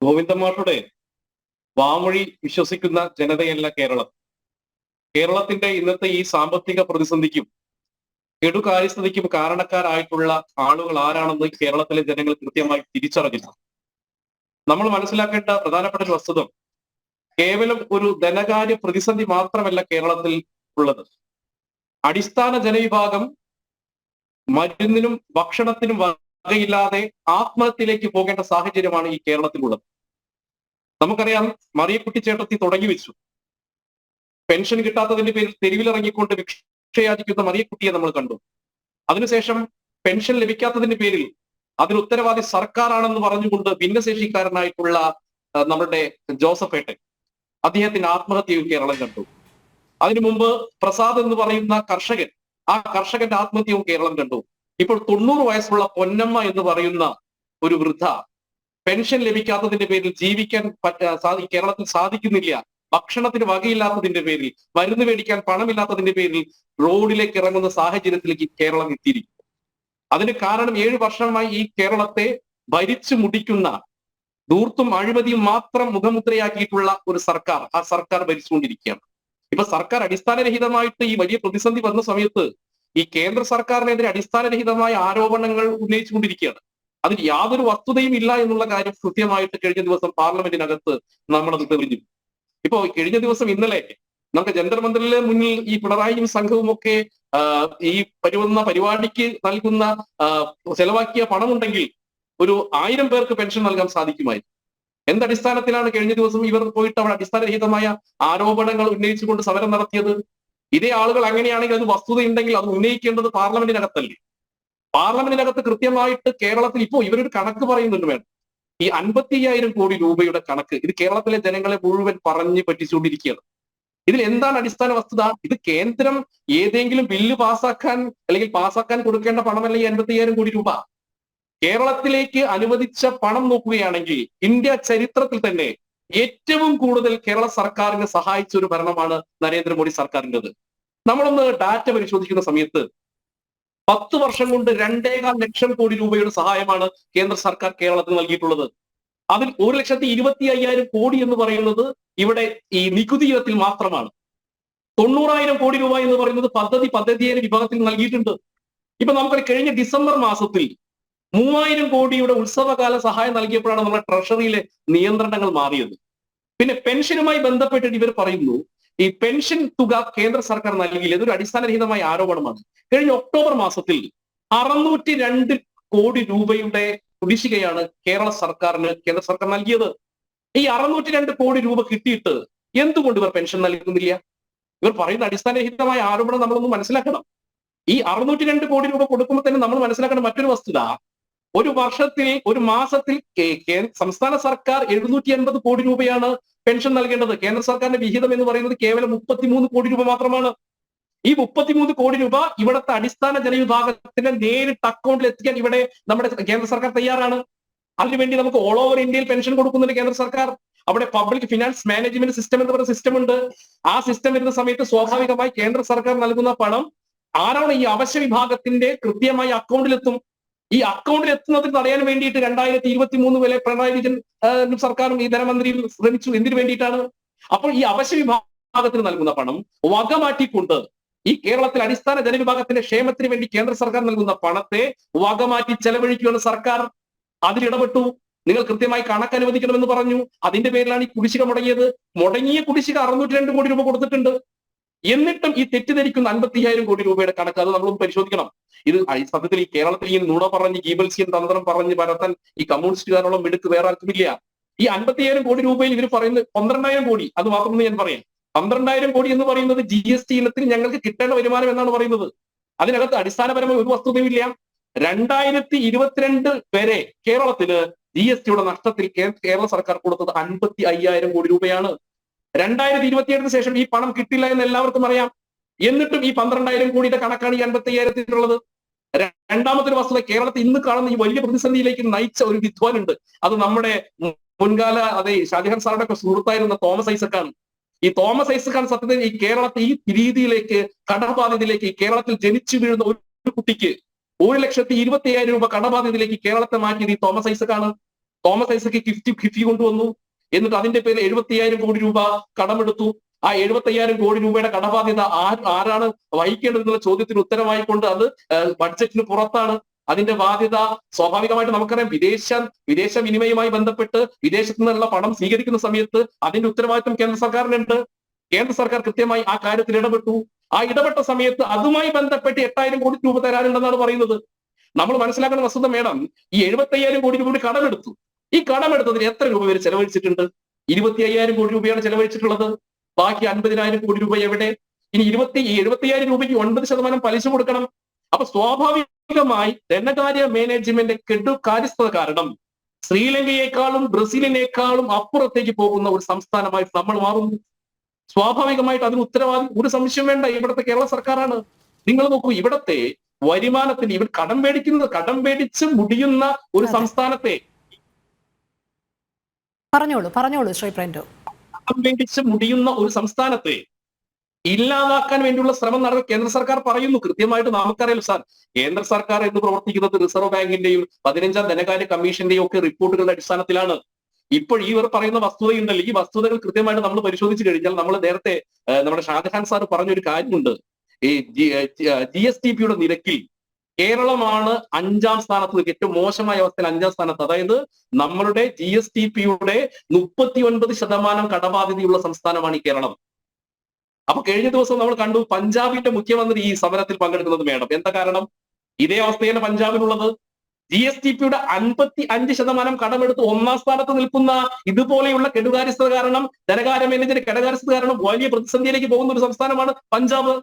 ഗോവിന്ദമാഷുടെ വാമൊഴി വിശ്വസിക്കുന്ന ജനതയല്ല കേരളം. കേരളത്തിന്റെ ഇന്നത്തെ ഈ സാമ്പത്തിക പ്രതിസന്ധിക്കും കെടുകാര്യസ്ഥതയ്ക്കും കാരണക്കാരായിട്ടുള്ള ആളുകൾ ആരാണെന്ന് കേരളത്തിലെ ജനങ്ങൾ കൃത്യമായി തിരിച്ചറിഞ്ഞില്ല. നമ്മൾ മനസ്സിലാക്കേണ്ട പ്രധാനപ്പെട്ട ഒരു വസ്തുത കേവലം ഒരു ധനകാര്യ പ്രതിസന്ധി മാത്രമല്ല കേരളത്തിൽ ഉള്ളത്. അടിസ്ഥാന ജനവിഭാഗം മരുന്നിനും ഭക്ഷണത്തിനും വകയില്ലാതെ ആത്മഹത്യയിലേക്ക് പോകേണ്ട സാഹചര്യമാണ് ഈ കേരളത്തിലുള്ളത്. നമുക്കറിയാം മറിയക്കുട്ടി ചേട്ടത്തി തുടങ്ങി വെച്ചു. പെൻഷൻ കിട്ടാത്തതിന്റെ പേരിൽ തെരുവിലിറങ്ങിക്കൊണ്ട് ഭിക്ഷയാചിക്കുന്ന മറിയക്കുട്ടിയെ നമ്മൾ കണ്ടു. അതിനുശേഷം പെൻഷൻ ലഭിക്കാത്തതിന്റെ പേരിൽ അതിന് ഉത്തരവാദി സർക്കാരാണെന്ന് പറഞ്ഞുകൊണ്ട് ഭിന്നശേഷിക്കാരനായിട്ടുള്ള നമ്മുടെ ജോസഫ് ഏട്ടൻ അദ്ദേഹത്തിന്റെ ആത്മഹത്യയും കേരളം കണ്ടു. അതിനു മുമ്പ് പ്രസാദ് എന്ന് പറയുന്ന കർഷകൻ ആ കർഷകന്റെ ആത്മഹത്യവും കേരളം കണ്ടു. ഇപ്പോൾ തൊണ്ണൂറ് വയസ്സുള്ള പൊന്നമ്മ എന്ന് പറയുന്ന ഒരു വൃദ്ധ പെൻഷൻ ലഭിക്കാത്തതിന്റെ പേരിൽ ജീവിക്കാൻ കേരളത്തിൽ സാധിക്കുന്നില്ല. ഭക്ഷണത്തിന് വകയില്ലാത്തതിന്റെ പേരിൽ മരുന്ന് മേടിക്കാൻ പണമില്ലാത്തതിന്റെ പേരിൽ റോഡിലേക്ക് ഇറങ്ങുന്ന സാഹചര്യത്തിലേക്ക് കേരളം എത്തിയിരിക്കും അതിന് കാരണം ഏഴ് വർഷമായി ഈ കേരളത്തെ ഭരിച്ചു മുടിക്കുന്ന ദൂർത്തും അഴിമതിയും മാത്രം മുഖമുദ്രയാക്കിയിട്ടുള്ള ഒരു സർക്കാർ ആ സർക്കാർ ഭരിച്ചുകൊണ്ടിരിക്കുകയാണ്. ഇപ്പൊ സർക്കാർ അടിസ്ഥാനരഹിതമായിട്ട് ഈ വലിയ പ്രതിസന്ധി വന്ന സമയത്ത് ഈ കേന്ദ്ര സർക്കാരിനെതിരെ അടിസ്ഥാനരഹിതമായ ആരോപണങ്ങൾ ഉന്നയിച്ചുകൊണ്ടിരിക്കുകയാണ്. അതിൽ യാതൊരു വസ്തുതയും ഇല്ല എന്നുള്ള കാര്യം കൃത്യമായിട്ട് കഴിഞ്ഞ ദിവസം പാർലമെന്റിനകത്ത് നമ്മളത് തെളിഞ്ഞു. ഇപ്പോ കഴിഞ്ഞ ദിവസം ഇന്നലെ നമുക്ക് ജന്തർ മന്ദിറിലെ മുന്നിൽ ഈ പിണറായിയും സംഘവും ഒക്കെ ഈ പരുവന്ന പരിപാടിക്ക് നൽകുന്ന ചെലവാക്കിയ പണമുണ്ടെങ്കിൽ ഒരു ആയിരം പേർക്ക് പെൻഷൻ നൽകാൻ സാധിക്കുമായിരുന്നു. എന്തടിസ്ഥാനത്തിലാണ് കഴിഞ്ഞ ദിവസം ഇവർ പോയിട്ട് അവിടെ അടിസ്ഥാനരഹിതമായ ആരോപണങ്ങൾ ഉന്നയിച്ചുകൊണ്ട് സമരം നടത്തിയത്? ഇതേ ആളുകൾ അങ്ങനെയാണെങ്കിൽ അത് വസ്തുതയുണ്ടെങ്കിൽ അത് ഉന്നയിക്കേണ്ടത് പാർലമെന്റിനകത്തല്ലേ? പാർലമെന്റിനകത്ത് കൃത്യമായിട്ട് കേരളത്തിൽ ഇപ്പോൾ ഇവരൊരു കണക്ക് പറയുന്നുണ്ട് വേണം ഈ അൻപത്തി അയ്യായിരം കോടി രൂപയുടെ കണക്ക് ഇത് കേരളത്തിലെ ജനങ്ങളെ മുഴുവൻ പറഞ്ഞ് പറ്റിച്ചുകൊണ്ടിരിക്കുകയാണ്. ഇതിൽ എന്താണ് അടിസ്ഥാന വസ്തുത? ഇത് കേന്ദ്രം ഏതെങ്കിലും ബില്ല് പാസാക്കാൻ അല്ലെങ്കിൽ പാസാക്കാൻ കൊടുക്കേണ്ട പണമല്ല ഈ അൻപത്തി അയ്യായിരം കോടി രൂപ. കേരളത്തിലേക്ക് അനുവദിച്ച പണം നോക്കുകയാണെങ്കിൽ ഇന്ത്യ ചരിത്രത്തിൽ തന്നെ ഏറ്റവും കൂടുതൽ കേരള സർക്കാരിനെ സഹായിച്ച ഒരു ഭരണമാണ് നരേന്ദ്രമോദി സർക്കാരിന്റെത്. നമ്മളൊന്ന് ഡാറ്റ പരിശോധിക്കുന്ന സമയത്ത് പത്ത് വർഷം കൊണ്ട് രണ്ടേകാൽ ലക്ഷം കോടി രൂപയുടെ സഹായമാണ് കേന്ദ്ര സർക്കാർ കേരളത്തിന് നൽകിയിട്ടുള്ളത്. അതിൽ ഒരു ലക്ഷത്തി ഇരുപത്തി അയ്യായിരം കോടി എന്ന് പറയുന്നത് ഇവിടെ ഈ നികുതി ഇനത്തിൽ മാത്രമാണ്. തൊണ്ണൂറായിരം കോടി രൂപ എന്ന് പറയുന്നത് പദ്ധതി പദ്ധതിയേറെ വിഭാഗത്തിൽ നൽകിയിട്ടുണ്ട്. ഇപ്പൊ നമുക്ക് കഴിഞ്ഞ ഡിസംബർ മാസത്തിൽ മൂവായിരം കോടിയുടെ ഉത്സവകാല സഹായം നൽകിയപ്പോഴാണ് നമ്മുടെ ട്രഷറിയിലെ നിയന്ത്രണങ്ങൾ മാറിയത്. പിന്നെ പെൻഷനുമായി ബന്ധപ്പെട്ടിട്ട് ഇവർ പറയുന്നു ഈ പെൻഷൻ തുക കേന്ദ്ര സർക്കാർ നൽകിയില്ല. ഇതൊരു അടിസ്ഥാനരഹിതമായ ആരോപണമാണ്. കഴിഞ്ഞ ഒക്ടോബർ മാസത്തിൽ അറുന്നൂറ്റി രണ്ട് കോടി രൂപയുടെ കുടിശ്ശികയാണ് കേരള സർക്കാരിന് കേന്ദ്ര സർക്കാർ നൽകിയത്. ഈ അറുന്നൂറ്റി രണ്ട് കോടി രൂപ കിട്ടിയിട്ട് എന്തുകൊണ്ട് ഇവർ പെൻഷൻ നൽകുന്നില്ല? ഇവർ പറയുന്ന അടിസ്ഥാനരഹിതമായ ആരോപണം നമ്മളൊന്ന് മനസ്സിലാക്കണം. ഈ അറുന്നൂറ്റി രണ്ട് കോടി രൂപ കൊടുക്കുമ്പോൾ തന്നെ നമ്മൾ മനസ്സിലാക്കേണ്ട മറ്റൊരു വസ്തുത ഒരു വർഷത്തിൽ ഒരു മാസത്തിൽ സംസ്ഥാന സർക്കാർ എഴുന്നൂറ്റി എൺപത് കോടി രൂപയാണ് പെൻഷൻ നൽകേണ്ടത്. കേന്ദ്ര സർക്കാരിന്റെ വിഹിതം എന്ന് പറയുന്നത് കേവലം മുപ്പത്തിമൂന്ന് കോടി രൂപ മാത്രമാണ്. ഈ മുപ്പത്തിമൂന്ന് കോടി രൂപ ഇവിടുത്തെ അടിസ്ഥാന ജനവിഭാഗത്തിന്റെ നേരിട്ട് അക്കൗണ്ടിൽ എത്തിക്കാൻ ഇവിടെ നമ്മുടെ കേന്ദ്ര സർക്കാർ തയ്യാറാണ്. അതിനുവേണ്ടി നമുക്ക് ഓൾ ഓവർ ഇന്ത്യയിൽ പെൻഷൻ കൊടുക്കുന്നുണ്ട് കേന്ദ്ര സർക്കാർ. അവിടെ പബ്ലിക് ഫിനാൻസ് മാനേജ്മെന്റ് സിസ്റ്റം എന്ന് പറയുന്ന സിസ്റ്റം ഉണ്ട്. ആ സിസ്റ്റം വരുന്ന സമയത്ത് സ്വാഭാവികമായി കേന്ദ്ര സർക്കാർ നൽകുന്ന പണം ആരാണ് ഈ അവശ്യ വിഭാഗത്തിന്റെ കൃത്യമായി അക്കൗണ്ടിലെത്തും ഈ അക്കൗണ്ടിൽ എത്തുന്നതിന് തടയാൻ വേണ്ടിയിട്ട് രണ്ടായിരത്തി ഇരുപത്തി മൂന്ന് വരെ പിണറായി വിജയൻ സർക്കാരും ഈ ധനമന്ത്രിയും ശ്രമിച്ചു. എന്തിനു വേണ്ടിയിട്ടാണ്? അപ്പോൾ ഈ അവശ്യ വിഭാഗത്തിന് നൽകുന്ന പണം വക മാറ്റിക്കൊണ്ട് ഈ കേരളത്തിലെ അടിസ്ഥാന ജനവിഭാഗത്തിന്റെ ക്ഷേമത്തിന് വേണ്ടി കേന്ദ്ര സർക്കാർ നൽകുന്ന പണത്തെ വകമാറ്റി ചെലവഴിക്കുകയാണ് സർക്കാർ അതിലിടപെട്ടു നിങ്ങൾ കൃത്യമായി കണക്ക് അനുവദിക്കണമെന്ന് പറഞ്ഞു. അതിന്റെ പേരിലാണ് ഈ കുടിശ്ശിക മുടങ്ങിയത്. മുടങ്ങിയ കുടിശ്ശിക അറുന്നൂറ്റി രണ്ട് കോടി രൂപ കൊടുത്തിട്ടുണ്ട്. എന്നിട്ടും ഈ തെറ്റിദ്ധരിക്കുന്ന അൻപത്തിയ്യായിരം കോടി രൂപയുടെ കണക്ക് അത് നമ്മളൊന്ന് പരിശോധിക്കണം. ഇത് സത്യത്തിൽ ഈ കേരളത്തിൽ ഈ നുണ പറഞ്ഞ് ഗീബൽസിയൻ തന്ത്രം പറഞ്ഞ് പരത്താൻ ഈ കമ്മ്യൂണിസ്റ്റുകാരോളം മിടുക്ക് വേറെ ആർക്കുമില്ല ഈ അൻപത്തിയ്യായിരം കോടി രൂപയിൽ ഇവർ പറയുന്നത് പന്ത്രണ്ടായിരം കോടി അത് മാത്രമെന്ന് ഞാൻ പറയാം. പന്ത്രണ്ടായിരം കോടി എന്ന് പറയുന്നത് ജി എസ് ടി ഇനത്തിൽ ഞങ്ങൾക്ക് കിട്ടേണ്ട വരുമാനം എന്നാണ് പറയുന്നത്. അതിനകത്ത് അടിസ്ഥാനപരമായ ഒരു വസ്തുതയുമില്ല രണ്ടായിരത്തി ഇരുപത്തിരണ്ട് വരെ കേരളത്തിൽ ജി എസ് ടിയുടെ നഷ്ടത്തിൽ കേരള സർക്കാർ കൊടുത്തത് അൻപത്തി അയ്യായിരം കോടി രൂപയാണ്. രണ്ടായിരത്തി ഇരുപത്തിയേഴിന് ശേഷം ഈ പണം കിട്ടില്ല എന്ന് എല്ലാവർക്കും അറിയാം. എന്നിട്ടും ഈ പന്ത്രണ്ടായിരം കോടിയുടെ കണക്കാണ് ഈ അൻപത്തി അയ്യായിരത്തിനുള്ളത് രണ്ടാമത്തെ വസ്തുത കേരളത്തിൽ ഇന്ന് കാണുന്ന ഈ വലിയ പ്രതിസന്ധിയിലേക്ക് നയിച്ച ഒരു വിദ്വാൻ ഉണ്ട് അത് നമ്മുടെ മുൻകാല അതെ ഷാജഹാൻ സാറുടെ ഒക്കെ സുഹൃത്തായിരുന്ന തോമസ് ഐസക്കാണ്. ഈ തോമസ് ഐസക്കാണ് സത്യത്തിൽ ഈ കേരളത്തെ ഈ രീതിയിലേക്ക് കടബാധ്യതയിലേക്ക് ഈ കേരളത്തിൽ ജനിച്ചു വീഴുന്ന ഒരു കുട്ടിക്ക് ഒരു ലക്ഷത്തി ഇരുപത്തി അയ്യായിരം രൂപ കടബാധ്യതയിലേക്ക് കേരളത്തെ മാറ്റിയത് ഈ തോമസ് ഐസക്കാണ്. തോമസ് ഐസക്ക് ഗിഫ്റ്റ് ഗിഫ്റ്റ് കൊണ്ടുവന്നു. എന്നിട്ട് അതിന്റെ പേരിൽ എഴുപത്തി അയ്യായിരം കോടി രൂപ കടമെടുത്തു. ആ എഴുപത്തി അയ്യായിരം കോടി രൂപയുടെ കടബാധ്യത ആരാണ് വഹിക്കേണ്ടതെന്നുള്ള ചോദ്യത്തിന് ഉത്തരമായിക്കൊണ്ട് അത് ബഡ്ജറ്റിന് പുറത്താണ്. അതിന്റെ ബാധ്യത സ്വാഭാവികമായിട്ട് നമുക്കറിയാം വിദേശ വിദേശ വിനിമയവുമായി ബന്ധപ്പെട്ട് വിദേശത്തു നിന്നുള്ള പണം സ്വീകരിക്കുന്ന സമയത്ത് അതിന്റെ ഉത്തരവാദിത്വം കേന്ദ്ര സർക്കാരിനുണ്ട്. കേന്ദ്ര സർക്കാർ കൃത്യമായി ആ കാര്യത്തിൽ ഇടപെട്ടു. ആ ഇടപെട്ട സമയത്ത് അതുമായി ബന്ധപ്പെട്ട് എട്ടായിരം കോടി രൂപ തരാനുണ്ടെന്നാണ് പറയുന്നത്. നമ്മൾ മനസ്സിലാക്കുന്ന വസ്തുത മേഡം ഈ എഴുപത്തി അയ്യായിരം കോടി രൂപയുടെ കടമെടുത്തു. ഈ കടമെടുത്തതിന് എത്ര രൂപ വരെ ചെലവഴിച്ചിട്ടുണ്ട്? ഇരുപത്തി അയ്യായിരം കോടി രൂപയാണ് ചെലവഴിച്ചിട്ടുള്ളത്. ബാക്കി അൻപതിനായിരം കോടി രൂപ എവിടെ? ഇനി ഇരുപത്തി എഴുപത്തിയായിരം രൂപയ്ക്ക് ഒൻപത് ശതമാനം പലിശ കൊടുക്കണം. അപ്പൊ സ്വാഭാവികമായി ധനകാര്യ മാനേജ്മെന്റ് കെട്ടു കാര്യസ്ഥത കാരണം ശ്രീലങ്കയെക്കാളും ബ്രസീലിനേക്കാളും അപ്പുറത്തേക്ക് പോകുന്ന ഒരു സംസ്ഥാനമായി നമ്മൾ മാറുന്നു. സ്വാഭാവികമായിട്ട് അതിന് ഉത്തരവാദി ഒരു സംശയം വേണ്ട. ഇവിടുത്തെ കേരള സർക്കാരാണ്. നിങ്ങൾ നോക്കൂ ഇവിടത്തെ വരുമാനത്തിന് ഇവർ കടം മേടിക്കുന്നത് കടം മേടിച്ച് മുടിയുന്ന ഒരു. സംസ്ഥാനത്തെ പറഞ്ഞോളൂ പറഞ്ഞോളൂ ശ്രീ പ്രൻഡു മേടിച്ച് മുടിയുന്ന ഒരു സംസ്ഥാനത്തെ ഇല്ലാതാക്കാൻ വേണ്ടിയുള്ള ശ്രമം നടന്ന കേന്ദ്ര സർക്കാർ പറയുന്നു. കൃത്യമായിട്ട് നമുക്കറിയാലോ സാർ. കേന്ദ്ര സർക്കാർ എന്ന് പ്രവർത്തിക്കുന്നത് റിസർവ് ബാങ്കിന്റെയും പതിനഞ്ചാം ധനകാര്യ കമ്മീഷന്റെയും ഒക്കെ റിപ്പോർട്ടുകളുടെ അടിസ്ഥാനത്തിലാണ്. ഇപ്പോൾ ഈ ഇവർ പറയുന്ന വസ്തുതയുണ്ടല്ലോ. ഈ വസ്തുതകൾ കൃത്യമായിട്ട് നമ്മൾ പരിശോധിച്ചു കഴിഞ്ഞാൽ നമ്മൾ നേരത്തെ നമ്മുടെ ഷാജഹാൻ സാർ പറഞ്ഞൊരു കാര്യമുണ്ട്. ഈ ജി എസ് ടി പിയുടെ നിരക്കിൽ കേരളമാണ് അഞ്ചാം സ്ഥാനത്ത്. ഏറ്റവും മോശമായ അവസ്ഥയിൽ അഞ്ചാം സ്ഥാനത്ത്. അതായത് നമ്മളുടെ ജി എസ് ടി പിയുടെ മുപ്പത്തി ഒൻപത് ശതമാനം കടബാധ്യതയുള്ള സംസ്ഥാനമാണ് ഈ കേരളം. അപ്പൊ കഴിഞ്ഞ ദിവസം നമ്മൾ കണ്ടു പഞ്ചാബിന്റെ മുഖ്യമന്ത്രി ഈ സമരത്തിൽ പങ്കെടുക്കുന്നത് വേണം എന്താ കാരണം? ഇതേ അവസ്ഥയാണ് പഞ്ചാബിനുള്ളത്. ജി എസ് ടി പിയുടെ അൻപത്തി അഞ്ച് ശതമാനം കടമെടുത്ത് ഒന്നാം സ്ഥാനത്ത് നിൽക്കുന്ന ഇതുപോലെയുള്ള കെടുകാര്യസ്ഥത കാരണം ധനകാര്യ മാനേജർ കെടുകാര്യസ്ഥത കാരണം വലിയ പ്രതിസന്ധിയിലേക്ക് പോകുന്ന ഒരു സംസ്ഥാനമാണ് പഞ്ചാബ്.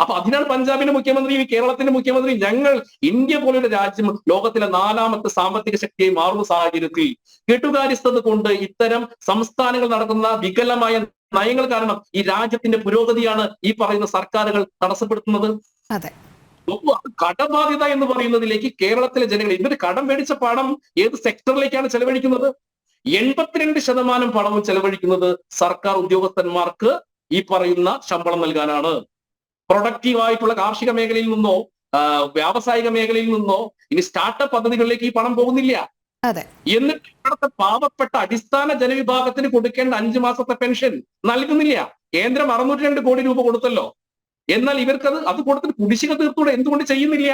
അപ്പൊ അതിനാണ് പഞ്ചാബിന്റെ മുഖ്യമന്ത്രിയും കേരളത്തിന്റെ മുഖ്യമന്ത്രിയും ഞങ്ങൾ ഇന്ത്യ പോലുള്ള രാജ്യം ലോകത്തിലെ നാലാമത്തെ സാമ്പത്തിക ശക്തിയായി മാറുന്ന സാഹചര്യത്തിൽ കെട്ടുകാര്യസ്ഥത കൊണ്ട് ഇത്തരം സംസ്ഥാനങ്ങൾ നടത്തുന്ന വികലമായ നയങ്ങൾ കാരണം ഈ രാജ്യത്തിന്റെ പുരോഗതിയാണ് ഈ പറയുന്ന സർക്കാരുകൾ തടസ്സപ്പെടുത്തുന്നത്? അതെ കടബാധ്യത എന്ന് പറയുന്നതിലേക്ക് കേരളത്തിലെ ജനങ്ങൾ ഇവർ കടം മേടിച്ച പണം ഏത് സെക്ടറിലേക്കാണ് ചെലവഴിക്കുന്നത്? എൺപത്തിരണ്ട് ശതമാനം പണവും ചെലവഴിക്കുന്നത് സർക്കാർ ഉദ്യോഗസ്ഥന്മാർക്ക് ഈ പറയുന്ന ശമ്പളം നൽകാനാണ്. പ്രൊഡക്റ്റീവ് ആയിട്ടുള്ള കാർഷിക മേഖലയിൽ നിന്നോ വ്യാവസായിക മേഖലയിൽ നിന്നോ ഇനി സ്റ്റാർട്ടപ്പ് പദ്ധതികളിലേക്ക് ഈ പണം പോകുന്നില്ല. അതെ. എന്നിട്ട് ഇവിടുത്തെ പാവപ്പെട്ട അടിസ്ഥാന ജനവിഭാഗത്തിന് കൊടുക്കേണ്ട അഞ്ചു മാസത്തെ പെൻഷൻ നൽകുന്നില്ല. കേന്ദ്രം അറുന്നൂറ്റി രണ്ട് കോടി രൂപ കൊടുത്തല്ലോ. എന്നാൽ ഇവർക്കത് അത് കൊടുത്തിട്ട് കുടിശ്ശിക തീർത്തൂടെ എന്തുകൊണ്ട് ചെയ്യുന്നില്ല?